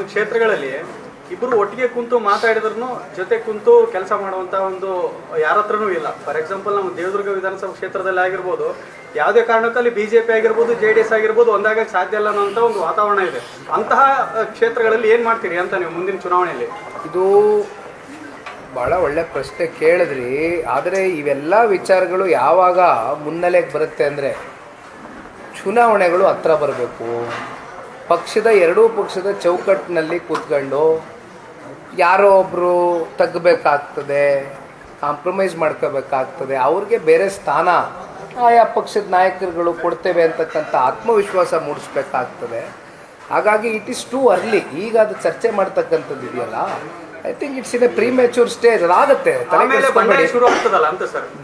ಕೆಲವೊಂದು ಕ್ಷೇತ್ರಗಳಲ್ಲಿ ಇಬ್ಬರು ಒಟ್ಟಿಗೆ ಕುಂತು ಮಾತಾಡಿದ್ರು ಜೊತೆ ಕುಂತು ಕೆಲಸ ಮಾಡುವಂತ ಒಂದು ಯಾರ ಹತ್ರನೂ ಇಲ್ಲ. ಫಾರ್ ಎಕ್ಸಾಂಪಲ್ ನಮ್ಮ ದೇವದುರ್ಗ ವಿಧಾನಸಭಾ ಕ್ಷೇತ್ರದಲ್ಲಿ ಆಗಿರ್ಬೋದು, ಯಾವುದೇ ಕಾರಣಕ್ಕಲ್ಲಿ ಬಿಜೆಪಿ ಆಗಿರ್ಬೋದು, ಜೆ ಡಿ ಎಸ್ ಆಗಿರ್ಬೋದು ಒಂದಾಗಕ್ಕೆ ಸಾಧ್ಯ ಇಲ್ಲ ಅನ್ನೋಂಥ ಒಂದು ವಾತಾವರಣ ಇದೆ. ಅಂತಹ ಕ್ಷೇತ್ರಗಳಲ್ಲಿ ಏನು ಮಾಡ್ತೀರಿ ಅಂತ ನೀವು ಮುಂದಿನ ಚುನಾವಣೆಯಲ್ಲಿ? ಇದು ಭಾಳ ಒಳ್ಳೆ ಪ್ರಶ್ನೆ ಕೇಳಿದ್ರಿ. ಆದರೆ ಇವೆಲ್ಲ ವಿಚಾರಗಳು ಯಾವಾಗ ಮುನ್ನೆಲೆಗೆ ಬರುತ್ತೆ ಅಂದರೆ ಚುನಾವಣೆಗಳು ಹತ್ರ ಬರಬೇಕು. ಪಕ್ಷದ ಎರಡೂ ಪಕ್ಷದ ಚೌಕಟ್ಟಿನಲ್ಲಿ ಕೂತ್ಕೊಂಡು ಯಾರೋ ಒಬ್ಬರು ತಗ್ಗಬೇಕಾಗ್ತದೆ ಕಾಂಪ್ರಮೈಸ್ ಮಾಡ್ಕೋಬೇಕಾಗ್ತದೆ, ಅವ್ರಿಗೆ ಬೇರೆ ಸ್ಥಾನ ಆಯಾ ಪಕ್ಷದ ನಾಯಕರುಗಳು ಕೊಡ್ತೇವೆ ಅಂತಕ್ಕಂಥ ಆತ್ಮವಿಶ್ವಾಸ ಮೂಡಿಸ್ಬೇಕಾಗ್ತದೆ. ಹಾಗಾಗಿ ಇಟ್ ಇಸ್ ಟೂ ಅರ್ಲಿ ಈಗ ಅದು ಚರ್ಚೆ ಮಾಡ್ತಕ್ಕಂಥದ್ದು ಇದೆಯಲ್ಲ I think it's in a premature stage ಅದಾಗುತ್ತೆ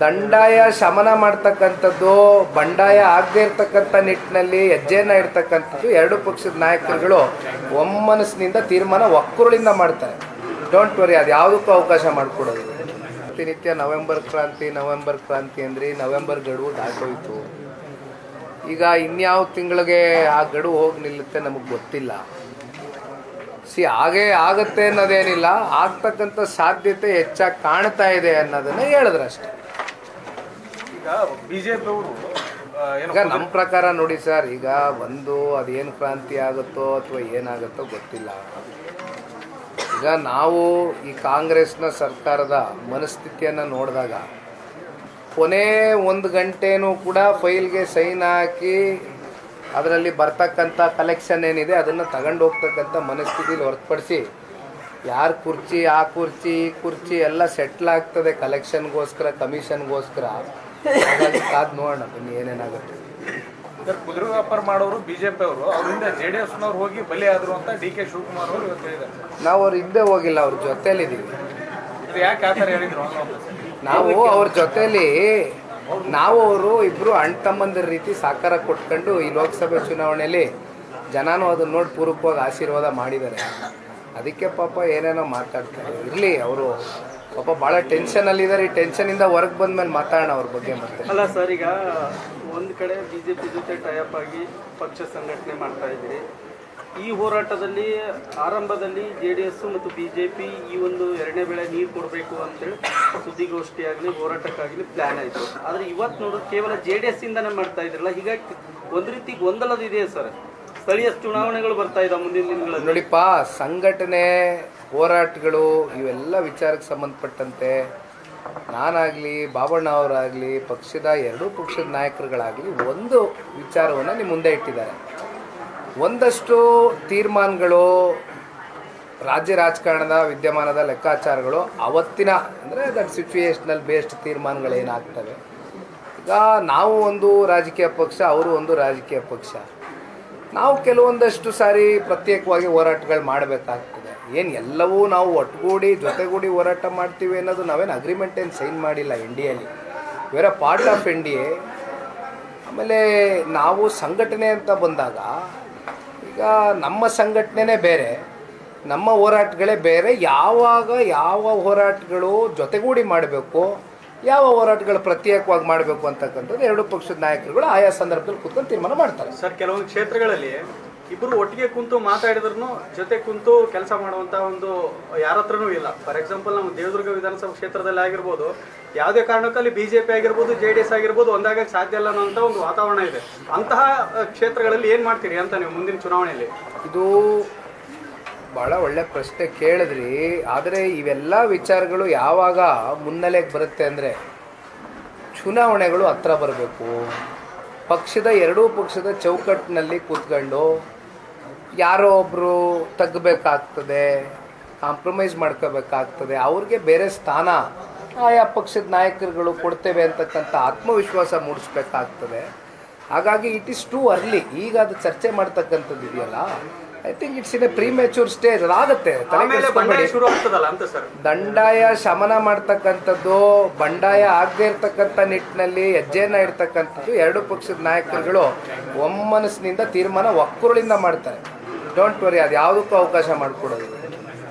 ಬಂಡಾಯ ಶಮನ ಮಾಡ್ತಕ್ಕಂಥದ್ದು ಬಂಡಾಯ ಆಗದೆ ಇರ್ತಕ್ಕಂಥ ನಿಟ್ಟಿನಲ್ಲಿ ಹೆಜ್ಜೆಯನ್ನ ಇರ್ತಕ್ಕಂಥದ್ದು ಎರಡು ಪಕ್ಷದ ನಾಯಕರುಗಳು ಒಮ್ಮನಸ್ಸಿನಿಂದ ತೀರ್ಮಾನ ಒಕ್ಕರುಳಿಂದ ಮಾಡ್ತಾರೆ. ಡೋಂಟ್ ವರಿ ಅದು ಯಾವುದಕ್ಕೂ ಅವಕಾಶ ಮಾಡಿಕೊಡೋದು ಪ್ರತಿನಿತ್ಯ ನವೆಂಬರ್ ಕ್ರಾಂತಿ ನವೆಂಬರ್ ಕ್ರಾಂತಿ ಅಂದ್ರೆ ನವೆಂಬರ್ ಗಡುವು ದಾಟೋಯ್ತು. ಈಗ ಇನ್ಯಾವ ತಿಂಗಳಿಗೆ ಆ ಗಡುವು ಹೋಗಿ ನಿಲ್ಲುತ್ತೆ ನಮಗೆ ಗೊತ್ತಿಲ್ಲ. ಸಿ ಹಾಗೇ ಆಗುತ್ತೆ ಅನ್ನೋದೇನಿಲ್ಲ ಆಗ್ತಕ್ಕಂಥ ಸಾಧ್ಯತೆ ಹೆಚ್ಚಾಗಿ ಕಾಣ್ತಾ ಇದೆ ಅನ್ನೋದನ್ನ ಹೇಳಿದ್ರಷ್ಟೇ. ಈಗ ಬಿಜೆಪಿ ಅವರು ಏನು ಈಗ ನಮ್ಮ ಪ್ರಕಾರ ನೋಡಿ ಸರ್ ಈಗ ಒಂದು ಅದೇನು ಕ್ರಾಂತಿ ಆಗುತ್ತೋ ಅಥವಾ ಏನಾಗುತ್ತೋ ಗೊತ್ತಿಲ್ಲ. ಈಗ ನಾವು ಈ ಕಾಂಗ್ರೆಸ್ನ ಸರ್ಕಾರದ ಮನಸ್ಥಿತಿಯನ್ನು ನೋಡಿದಾಗ ಕೊನೆ ಒಂದು ಗಂಟೆನೂ ಕೂಡ ಫೈಲ್ಗೆ ಸೈನ್ ಹಾಕಿ ಅದರಲ್ಲಿ ಬರ್ತಕ್ಕಂಥ ಕಲೆಕ್ಷನ್ ಏನಿದೆ ಅದನ್ನು ತಗೊಂಡು ಹೋಗ್ತಕ್ಕಂಥ ಮನಸ್ಥಿತಿಲಿ ಹೊರತುಪಡಿಸಿ ಯಾರ ಕುರ್ಚಿ ಆ ಕುರ್ಚಿ ಈ ಕುರ್ಚಿ ಎಲ್ಲ ಸೆಟ್ಲ್ ಆಗ್ತದೆ ಕಲೆಕ್ಷನ್ಗೋಸ್ಕರ ಕಮಿಷನ್ಗೋಸ್ಕರ ಹಾಗಾಗಿ ಕಾದ್ ನೋಡೋಣ ಬನ್ನಿ ಏನೇನಾಗುತ್ತೆ. ಕುದುರೆ ವ್ಯಾಪಾರ ಮಾಡೋರು ಬಿಜೆಪಿ ಅವರು ಅವರಿಂದ ಜೆ ಡಿ ಎಸ್ನವ್ರು ಹೋಗಿ ಬಲಿ ಆದ್ರು ಅಂತ ಡಿ ಕೆ ಶಿವಕುಮಾರ್ ಅವರು ಇವತ್ತು ಹೇಳಿದ್ದಾರೆ. ನಾವು ಅವ್ರ ಹಿಂದೆ ಹೋಗಿಲ್ಲ ಅವ್ರ ಜೊತೆಲಿದ್ದೀವಿ. ಯಾಕೆ ಆ ಥರ ಹೇಳಿದ್ರು? ನಾವು ಅವ್ರ ಜೊತೆಲಿ ನಾವು ಅವರು ಇಬ್ರು ಅಣ್ಣ ತಮ್ಮಂದಿರ ರೀತಿ ಸಹಕಾರ ಕೊಟ್ಕೊಂಡು ಈ ಲೋಕಸಭೆ ಚುನಾವಣೆಯಲ್ಲಿ ಜನನೂ ಅದನ್ನ ನೋಡಿ ಪೂರ್ವಕವಾಗಿ ಆಶೀರ್ವಾದ ಮಾಡಿದ್ದಾರೆ. ಅದಕ್ಕೆ ಪಾಪ ಏನೇನೋ ಮಾತಾಡ್ತಾರೆ. ಇರಲಿ, ಅವರು ಪಾಪ ಭಾಳ ಟೆನ್ಷನಲ್ಲಿದ್ದಾರೆ ಈ ಟೆನ್ಷನಿಂದ ಹೊರಗೆ ಬಂದ್ಮೇಲೆ ಮಾತಾಡೋಣ ಅವ್ರ ಬಗ್ಗೆ ಮತ್ತೆ. ಅಲ್ಲ ಸರ್, ಈಗ ಒಂದು ಕಡೆ ಬಿಜೆಪಿ ಜೊತೆ ಟೈಅಪ್ ಆಗಿ ಪಕ್ಷ ಸಂಘಟನೆ ಮಾಡ್ತಾ ಇದ್ದೀರಿ. ಈ ಹೋರಾಟದಲ್ಲಿ ಆರಂಭದಲ್ಲಿ ಜೆ ಡಿ ಎಸ್ ಮತ್ತು ಬಿ ಜೆ ಪಿ ಈ ಒಂದು ಎರಡನೇ ಬೆಳೆ ನೀರು ಕೊಡಬೇಕು ಅಂತೇಳಿ ಸುದ್ದಿಗೋಷ್ಠಿಯಾಗಲಿ, ಹೋರಾಟಕ್ಕಾಗಲಿ ಪ್ಲ್ಯಾನ್ ಆಯಿತು. ಆದರೆ ಇವತ್ತು ನೋಡಿದ್ರೆ ಕೇವಲ ಜೆ ಡಿ ಎಸ್ ಇಂದನೇ ಮಾಡ್ತಾ ಇದ್ರಲ್ಲ. ಹೀಗಾಗಿ ಒಂದು ರೀತಿ ಗೊಂದಲದಿದೆ ಸರ್. ಸ್ಥಳೀಯ ಚುನಾವಣೆಗಳು ಬರ್ತಾ ಇದ್ದಾವೆ ಮುಂದಿನ ದಿನಗಳಲ್ಲಿ. ನೋಡಿಪ್ಪ, ಸಂಘಟನೆ, ಹೋರಾಟಗಳು ಇವೆಲ್ಲ ವಿಚಾರಕ್ಕೆ ಸಂಬಂಧಪಟ್ಟಂತೆ ನಾನಾಗಲಿ, ಬಾಬಣ್ಣ ಅವರಾಗಲಿ, ಪಕ್ಷದ ಎರಡೂ ಪಕ್ಷದ ನಾಯಕರುಗಳಾಗಲಿ ಒಂದು ವಿಚಾರವನ್ನು ನಿಮ್ಮ ಮುಂದೆ ಇಟ್ಟಿದ್ದಾರೆ. ಒಂದಷ್ಟು ತೀರ್ಮಾನಗಳು ರಾಜ್ಯ ರಾಜಕಾರಣದ ವಿದ್ಯಮಾನದ ಲೆಕ್ಕಾಚಾರಗಳು ಅವತ್ತಿನ, ಅಂದರೆ ದಟ್ ಸಿಚುವೇಶ್ನಲ್ ಬೇಸ್ಡ್ ತೀರ್ಮಾನಗಳೇನಾಗ್ತವೆ ಈಗ ನಾವು ಒಂದು ರಾಜಕೀಯ ಪಕ್ಷ, ಅವರು ಒಂದು ರಾಜಕೀಯ ಪಕ್ಷ. ನಾವು ಕೆಲವೊಂದಷ್ಟು ಸಾರಿ ಪ್ರತ್ಯೇಕವಾಗಿ ಹೋರಾಟಗಳು ಮಾಡಬೇಕಾಗ್ತದೆ. ಏನು ಎಲ್ಲವೂ ನಾವು ಒಟ್ಟುಗೂಡಿ, ಜೊತೆಗೂಡಿ ಹೋರಾಟ ಮಾಡ್ತೀವಿ ಅನ್ನೋದು ನಾವೇನು ಅಗ್ರಿಮೆಂಟ್ ಏನು ಸೈನ್ ಮಾಡಿಲ್ಲ ಇಂಡಿಯಲ್ಲಿ ಅ ಪಾರ್ಟ್ ಆಫ್ ಇಂಡಿಯೆ ಆಮೇಲೆ ನಾವು ಸಂಘಟನೆ ಅಂತ ಬಂದಾಗ ನಮ್ಮ ಸಂಘಟನೆನೇ ಬೇರೆ, ನಮ್ಮ ಹೋರಾಟಗಳೇ ಬೇರೆ. ಯಾವಾಗ ಯಾವ ಹೋರಾಟಗಳು ಜೊತೆಗೂಡಿ ಮಾಡಬೇಕು, ಯಾವ ಹೋರಾಟಗಳು ಪ್ರತ್ಯೇಕವಾಗಿ ಮಾಡಬೇಕು ಅಂತಕ್ಕಂಥದ್ದು ಎರಡು ಪಕ್ಷದ ನಾಯಕರುಗಳು ಆಯಾ ಸಂದರ್ಭದಲ್ಲಿ ಕೂತ್ಕೊಂಡು ತೀರ್ಮಾನ ಮಾಡ್ತಾರೆ. ಸರ್, ಕೆಲವೊಂದು ಕ್ಷೇತ್ರಗಳಲ್ಲಿ ಇಬ್ಬರು ಒಟ್ಟಿಗೆ ಕುಂತು ಮಾತಾಡಿದ್ರು ಜೊತೆ ಕುಂತು ಕೆಲಸ ಮಾಡುವಂತ ಒಂದು ಯಾರ ಹತ್ರನೂ ಇಲ್ಲ. ಫಾರ್ ಎಕ್ಸಾಂಪಲ್ ನಮ್ಮ ದೇವದುರ್ಗ ವಿಧಾನಸಭಾ ಕ್ಷೇತ್ರದಲ್ಲಿ ಆಗಿರ್ಬೋದು, ಯಾವುದೇ ಕಾರಣಕ್ಕಲ್ಲಿ ಬಿಜೆಪಿ ಆಗಿರ್ಬೋದು ಜೆ ಡಿ ಎಸ್ ಆಗಿರ್ಬೋದು, ಒಂದಾಗಕ್ಕೆ ಸಾಧ್ಯ ಇಲ್ಲ ಅನ್ನೋಂಥ ಒಂದು ವಾತಾವರಣ ಇದೆ. ಅಂತಹ ಕ್ಷೇತ್ರಗಳಲ್ಲಿ ಏನು ಮಾಡ್ತೀರಿ ಅಂತ ನೀವು ಮುಂದಿನ ಚುನಾವಣೆಯಲ್ಲಿ? ಇದು ಭಾಳ ಒಳ್ಳೆ ಪ್ರಶ್ನೆ ಕೇಳಿದ್ರಿ. ಆದರೆ ಇವೆಲ್ಲ ವಿಚಾರಗಳು ಯಾವಾಗ ಮುನ್ನೆಲೆಗೆ ಬರುತ್ತೆ ಅಂದರೆ ಚುನಾವಣೆಗಳು ಹತ್ರ ಬರಬೇಕು. ಪಕ್ಷದ ಎರಡೂ ಪಕ್ಷದ ಚೌಕಟ್ಟಿನಲ್ಲಿ ಕೂತ್ಕೊಂಡು ಯಾರೋ ಒಬ್ಬರು ತಗ್ಗಬೇಕಾಗ್ತದೆ ಕಾಂಪ್ರಮೈಸ್ ಮಾಡ್ಕೋಬೇಕಾಗ್ತದೆ ಅವ್ರಿಗೆ ಬೇರೆ ಸ್ಥಾನ ಆಯಾ ಪಕ್ಷದ ನಾಯಕರುಗಳು ಕೊಡ್ತೇವೆ ಅಂತಕ್ಕಂಥ ಆತ್ಮವಿಶ್ವಾಸ ಮೂಡಿಸ್ಬೇಕಾಗ್ತದೆ. ಹಾಗಾಗಿ ಇಟ್ ಈಸ್ ಟೂ ಅರ್ಲಿ ಈಗ ಅದು ಚರ್ಚೆ ಮಾಡ್ತಕ್ಕಂಥದ್ದು ಇದೆಯಲ್ಲ? I think it's in a premature stage ಅದಾಗುತ್ತೆ ಬಂಡಾಯ ಶಮನ ಮಾಡ್ತಕ್ಕಂಥದ್ದು ಬಂಡಾಯ ಆಗದೇ ಇರ್ತಕ್ಕಂಥ ನಿಟ್ಟಿನಲ್ಲಿ ಹೆಜ್ಜೆಯನ್ನ ಇರ್ತಕ್ಕಂಥದ್ದು ಎರಡು ಪಕ್ಷದ ನಾಯಕರುಗಳು ಒಮ್ಮನಸ್ಸಿನಿಂದ ತೀರ್ಮಾನ ಒಕ್ಕರುಳಿಂದ ಮಾಡ್ತಾರೆ. ಡೋಂಟ್ ವರಿ ಅದು ಯಾವುದಕ್ಕೂ ಅವಕಾಶ ಮಾಡಿಕೊಡೋದು